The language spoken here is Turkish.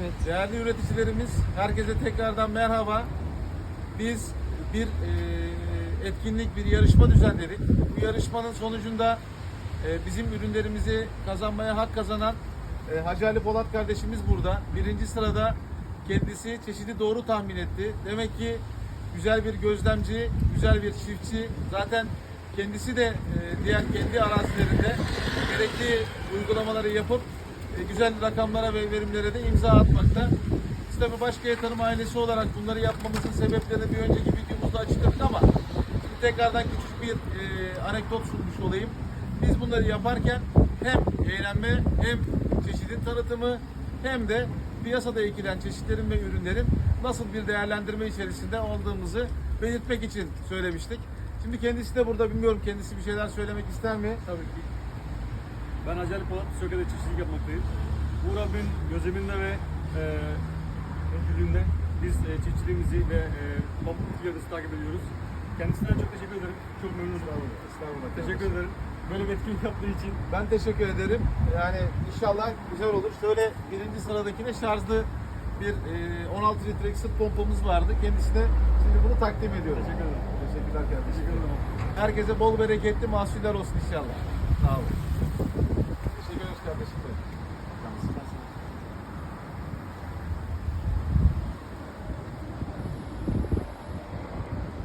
Evet. Değerli üreticilerimiz, herkese tekrardan merhaba. Biz bir e, etkinlik, bir yarışma düzenledik. Bu yarışmanın sonucunda e, bizim ürünlerimizi kazanmaya hak kazanan e, Hacı Ali Polat kardeşimiz burada. Birinci sırada kendisi çeşidi doğru tahmin etti. Demek ki güzel bir gözlemci, güzel bir çiftçi. Zaten kendisi de e, diğer kendi arazilerinde gerekli uygulamaları yapıp güzel rakamlara ve verimlere de imza atmakta. Biz tabii Başkaya Tarım ailesi olarak bunları yapmamızın sebeplerini bir önceki videomuzda açıkladık ama şimdi tekrardan küçük bir e, anekdot sunmuş olayım. Biz bunları yaparken hem eğlenme hem çeşidin tanıtımı hem de piyasada ekilen çeşitlerin ve ürünlerin nasıl bir değerlendirme içerisinde olduğumuzu belirtmek için söylemiştik. Şimdi kendisi de burada bilmiyorum kendisi bir şeyler söylemek ister mi? Tabii ki. Ben Acayip Polat Söke'de çiftçilik yapmaktayım. Uğur abimin gözleminde ve e, öncülüğünde biz e, çiftçiliğimizi ve e, pamuk ticaretini takip ediyoruz. Kendisine çok teşekkür ederim. Çok memnunum. Estağfurullah. Teşekkür ederim. Böyle bir etkinlik yaptığı için. Ben teşekkür ederim. Yani inşallah güzel olur. Şöyle birinci sıradakine şarjlı bir e, 16 litrelik sırt pompamız vardı. Kendisine şimdi bunu takdim ediyorum. Teşekkür ederim. Teşekkürler kardeşim. Teşekkür ederim. Herkese bol bereketli mahsuller olsun inşallah. Sağ olun.